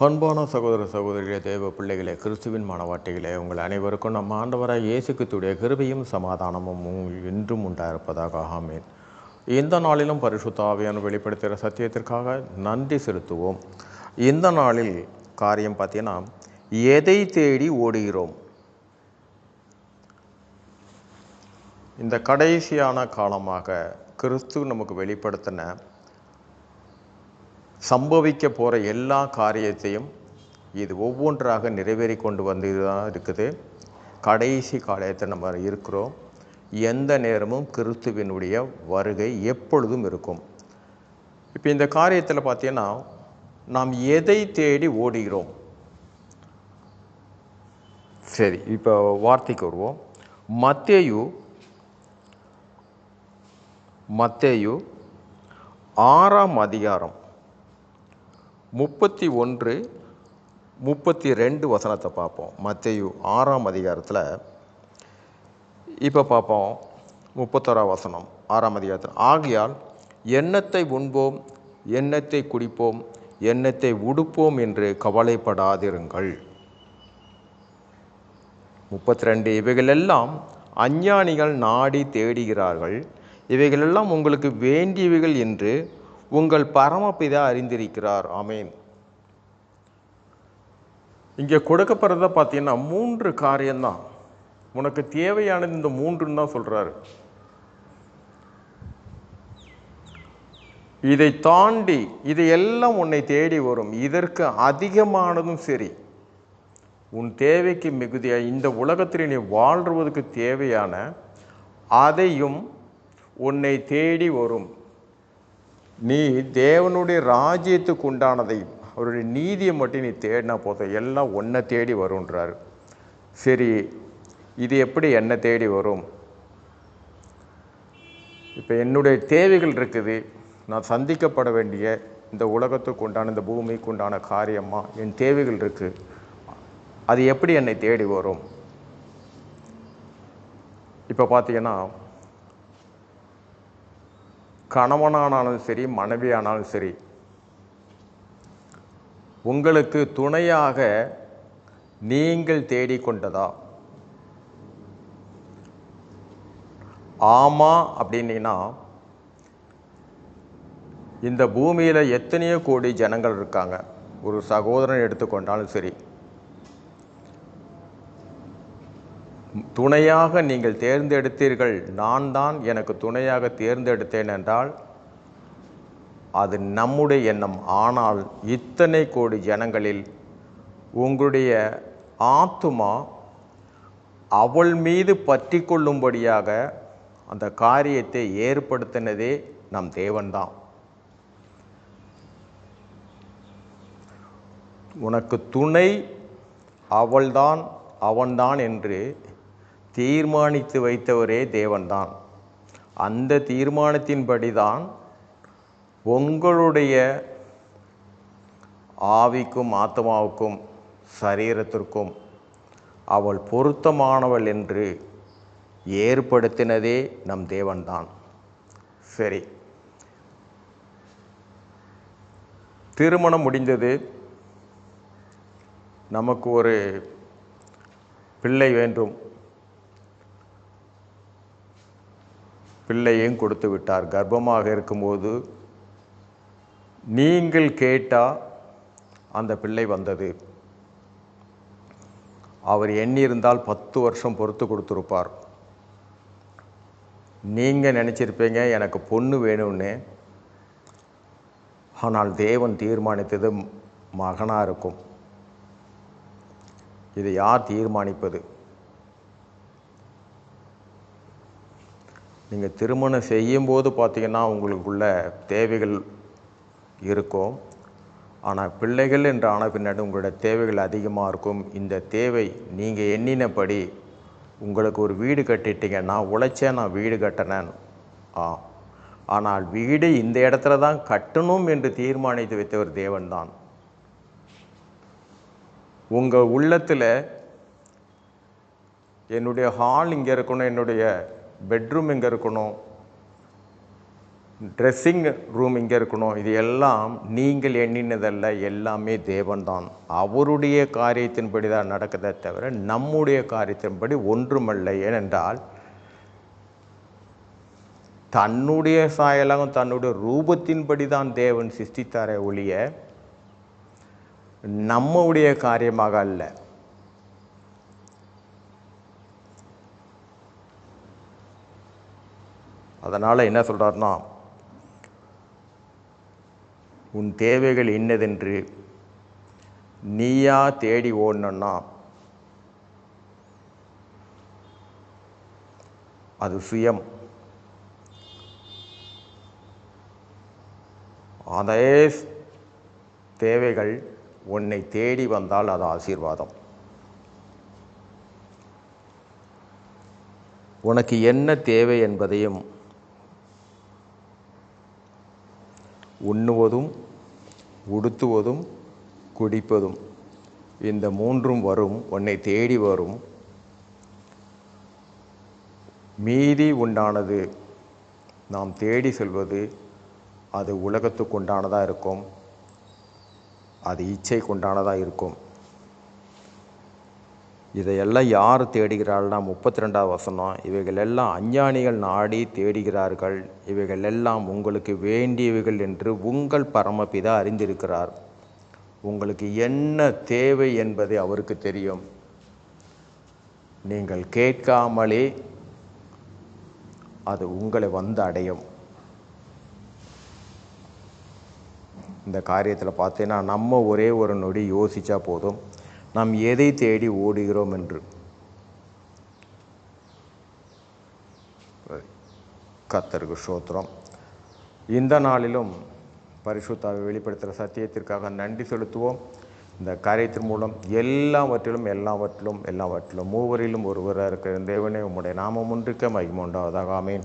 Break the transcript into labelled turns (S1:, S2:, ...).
S1: அன்பான சகோதர சகோதரிகளே தேவ பிள்ளைகளே கிறிஸ்துவின் மனவாட்டிகளே உங்கள் அனைவருக்கும் நம்ம ஆண்டவராக இயேசுக்குத்துடைய கிருபையும் சமாதானமும் இன்றும் என்றும் உண்டாயிருப்பதாக ஆமேன். இந்த நாளிலும் பரிசுத்தாவியான வெளிப்படுத்துகிற சத்தியத்திற்காக நன்றி செலுத்துவோம். இந்த நாளில் காரியம் பார்த்தீங்கன்னா எதை தேடி ஓடுகிறோம்? இந்த கடைசியான காலமாக கிறிஸ்து நமக்கு வெளிப்படுத்தின சம்பவிக்க போகிற எல்லா காரியத்தையும் இது ஒவ்வொன்றாக நிறைவேறி கொண்டு வந்து தான் இருக்குது. கடைசி காலத்தை நம்ம இருக்கிறோம். எந்த நேரமும் கிறிஸ்துவினுடைய வருகை எப்பொழுதும் இருக்கும். இப்போ இந்த காரியத்தில் பார்த்தீங்கன்னா நாம் எதை தேடி ஓடுகிறோம்? சரி இப்போ வார்த்தைக்கு வருவோம். மத்தேயு மத்தேயு ஆறாம் அதிகாரம். முப்பத்தி ஒன்று முப்பத்தி ரெண்டு வசனத்தை பார்ப்போம். மத்தையு ஆறாம் அதிகாரத்தில் இப்போ பார்ப்போம். முப்பத்தோரா வசனம் ஆறாம் அதிகாரத்தில் ஆகையால் எண்ணத்தை உண்போம் எண்ணத்தை குடிப்போம் எண்ணத்தை உடுப்போம் என்று கவலைப்படாதிருங்கள். முப்பத்தி ரெண்டு இவைகளெல்லாம் அஞ்ஞானிகள் நாடி தேடுகிறார்கள். இவைகளெல்லாம் உங்களுக்கு வேண்டியவைகள் என்று உங்கள் பரமபிதா அறிந்திருக்கிறார். ஆமேன். இங்கே கொடுக்கப்படுறத பார்த்தீங்கன்னா மூன்று காரியம்தான். உனக்கு தேவையானது இந்த மூன்றுன்னு தான் சொல்கிறாரு இதை தாண்டி இது எல்லாம் உன்னை தேடி வரும். இதற்கு அதிகமானதும் சரி. உன் தேவைக்கு மிகுதியாக இந்த உலகத்தில் நீ வாழ்வதற்கு தேவையான அதையும் உன்னை தேடி வரும். நீ தேவனுடைய ராஜ்யத்துக்கு உண்டானதை அவருடைய நீதியை மட்டும் நீ தேடினா போதும். எல்லாம் ஒன்றை தேடி வருன்றார் சரி இது எப்படி என்னை தேடி வரும்? இப்போ என்னுடைய தேவைகள் இருக்குது. நான் சந்திக்கப்பட வேண்டிய இந்த உலகத்துக்கு உண்டான இந்த பூமிக்கு உண்டான காரியமாக என் தேவைகள் இருக்குது அது எப்படி என்னை தேடி வரும்? இப்போ பார்த்தீங்கன்னா கணவனானாலும் சரி மனைவியானாலும் சரி உங்களுக்கு துணையாக நீங்கள் தேடிக்கொண்டதா? ஆமா அப்படின்னீங்கன்னா இந்த பூமியில் எத்தனையோ கோடி ஜனங்கள் இருக்காங்க. ஒரு சகோதரன் எடுத்துக்கொண்டாலும் சரி துணையாக நீங்கள் தேர்ந்தெடுத்தீர்கள். நான் தான் எனக்கு துணையாக தேர்ந்தெடுத்தேன் என்றால் அது நம்முடைய எண்ணம். ஆனால் இத்தனை கோடி ஜனங்களில் உங்களுடைய ஆத்துமா அவள் மீது பற்றி கொள்ளும்படியாக அந்த காரியத்தை ஏற்படுத்தினதே நம் தேவன்தான். உனக்கு துணை அவள்தான் அவன்தான் என்று தீர்மானித்து வைத்தவரே தேவன்தான். அந்த தீர்மானத்தின்படிதான் உங்களுடைய ஆவிக்கும் ஆத்மாவுக்கும் சரீரத்திற்கும் அவள் பொருத்தமானவள் என்று ஏற்படுத்தினதே நம் தேவன்தான். சரி. திருமணம் முடிந்தது. நமக்கு ஒரு பிள்ளை வேண்டும். பிள்ளையும் கொடுத்து விட்டார். கர்ப்பமாக இருக்கும்போது நீங்கள் கேட்டால் அந்த பிள்ளை வந்தது. அவர் எண்ணியிருந்தால் பத்து வருஷம் பொறுத்து கொடுத்துருப்பார். நீங்கள் நினச்சிருப்பீங்க எனக்கு பொண்ணு வேணும்னு. ஆனால் தேவன் தீர்மானித்தது மகனாக இருக்கும். இதை யார் தீர்மானிப்பது? நீங்கள் திருமணம் செய்யும்போது பார்த்தீங்கன்னா உங்களுக்குள்ள தேவைகள் இருக்கும். ஆனால் பிள்ளைகள் என்று ஆன பின்னாடி உங்களோட தேவைகள் அதிகமாக இருக்கும். இந்த தேவை நீங்கள் எண்ணினபடி உங்களுக்கு ஒரு வீடு கட்டிட்டீங்க நான் உழைச்சேன் நான் வீடு கட்டினேன். ஆ. ஆனால் வீடு இந்த இடத்துல தான் கட்டணும் என்று தீர்மானித்து வைத்தவர் தேவன்தான். உங்கள் உள்ளத்தில் என்னுடைய ஹால் இங்கே இருக்கணும் என்னுடைய பெட்ரூம் எங்கே இருக்கணும்? ட்ரெஸ்ஸிங் ரூம் இங்கே இருக்கணும்? இது எல்லாம் நீங்கள் எண்ணினதல்ல எல்லாமே தேவன்தான். அவருடைய காரியத்தின்படி தான் நடக்குதே தவிர நம்முடைய காரியத்தின்படி ஒன்றுமல்ல. ஏனென்றால் தன்னுடைய சாயலகம் தன்னுடைய ரூபத்தின்படி தான் தேவன் சிருஷ்டித்தாரே ஒழிய நம்முடைய காரியமாக அல்ல. அதனால் என்ன சொல்கிறாருன்னா உன் தேவைகள் இன்னதென்று நீயா தேடி ஓடணுன்னா அது சுயம். அதே தேவைகள் உன்னை தேடி வந்தால் அது ஆசீர்வாதம். உனக்கு என்ன தேவை என்பதையும் உண்ணுவதும் உடுத்துவதும் குடிப்பதும் இந்த மூன்றும் வரும் உன்னை தேடி வரும். மீதி உண்டானது நாம் தேடி செல்வது அது உலகத்துக்கு உண்டானதாக இருக்கும். அது இச்சைக்கு உண்டானதாக இருக்கும். இதையெல்லாம் யார் தேடுகிறாள்னா முப்பத்தி ரெண்டாவது வசனம் இவைகள் எல்லாம் அஞ்ஞானிகள் நாடி தேடுகிறார்கள். இவைகள் எல்லாம் உங்களுக்கு வேண்டியவைகள் என்று உங்கள் பரமபிதா அறிந்திருக்கிறார். உங்களுக்கு என்ன தேவை என்பதை அவருக்கு தெரியும். நீங்கள் கேட்காமலே அது உங்களை வந்து அடையும். இந்த காரியத்தில் பார்த்தீங்கன்னா நம்ம ஒரே ஒரு நொடி யோசித்தா போதும். நாம் எதை தேடி ஓடுகிறோம் என்று? கத்தருக்கு சோத்திரம் இந்த நாளிலும் பரிசுத்தாவை வெளிப்படுத்துகிற சத்தியத்திற்காக நன்றி செலுத்துவோம். இந்த காரியத்தின் மூலம் எல்லாவற்றிலும் எல்லாவற்றிலும் எல்லாவற்றிலும் மூவரிலும் ஒருவராக இருக்கிற தேவனே உம்முடைய நாமம் ஒன்றுக்க மகிமுண்டாவதாக ஆமேன்.